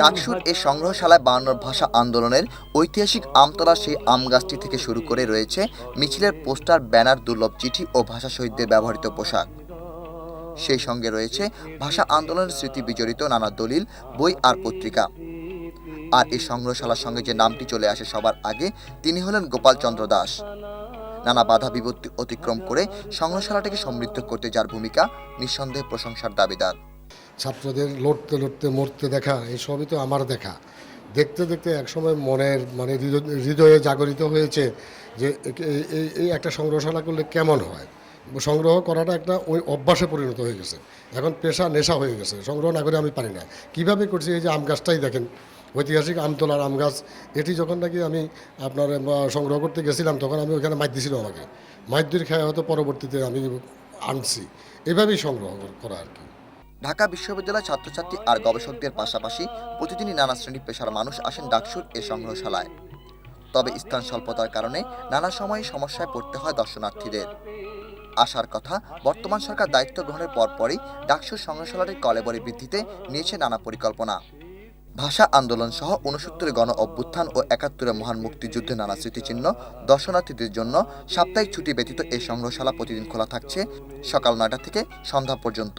ডাকসুর এই সংগ্রহশালায় বায়ান্নর ভাষা আন্দোলনের ঐতিহাসিক আমতলা সেই আম গাছটি থেকে শুরু করে রয়েছে মিছিলের পোস্টার, ব্যানার, দুর্লভ চিঠি ও ভাষা শহীদদের ব্যবহৃত পোশাক। সেই সঙ্গে রয়েছে ভাষা আন্দোলনের স্মৃতি বিজড়িত নানা দলিল, বই আর পত্রিকা। আর এই সংগ্রহশালার সঙ্গে যে নামটি চলে আসে সবার আগে, তিনি হলেন গোপালচন্দ্র দাস। নানা বাধা বিপত্তি অতিক্রম করে সংগ্রহশালাটিকে সমৃদ্ধ করতে যার ভূমিকা নিঃসন্দেহে প্রশংসার দাবিদার। ছাত্রদের লড়তে লড়তে মরতে দেখা এই সবই তো আমার দেখা। দেখতে দেখতে একসময় মনের মানে হৃদয়- জাগরিত হয়েছে যে এই- একটা সংগ্রহশালা করলে কেমন হয়? সংগ্রহ করাটা একটা ওই অভ্যাসে পরিণত হয়ে গেছে। এখন পেশা, নেশা হয়ে গেছে। সংগ্রহ না করে আমি পারি না। কীভাবে করছি এই যে আম গাছটাই দেখেন, ঐতিহাসিক আমতলার আম গাছ। এটি যখন নাকি আমি আপনার সংগ্রহ করতে গেছিলাম, তখন আমি ওখানে মাইর দিছিল আমাকে। মাইর খায় হয়তো পরবর্তীতে আমি আনছি। এভাবেই সংগ্রহ করা আর কি। ঢাকা বিশ্ববিদ্যালয়ের ছাত্রছাত্রী আর গবেষকদের পাশাপাশি প্রতিদিনই নানা শ্রেণি পেশার মানুষ আসেন ডাকসুর এ সংগ্রহশালায়। তবে স্থান স্বল্পতার কারণে নানা সময় সমস্যায় পড়তে হয় দর্শনার্থীদের। আসার কথা, বর্তমান সরকার দায়িত্ব গ্রহণের পরপরই ডাকসুর সংগ্রহশালাটির কলেবরে বৃদ্ধিতে নিয়েছে নানা পরিকল্পনা। ভাষা আন্দোলন সহ উনসত্তরে গণ অভ্যুত্থান ও একাত্তরে মহান মুক্তিযুদ্ধে নানা স্মৃতিচিহ্ন দর্শনার্থীদের জন্য সাপ্তাহিক ছুটি ব্যতীত এই সংগ্রহশালা প্রতিদিন খোলা থাকছে সকাল নয়টা থেকে সন্ধ্যা পর্যন্ত।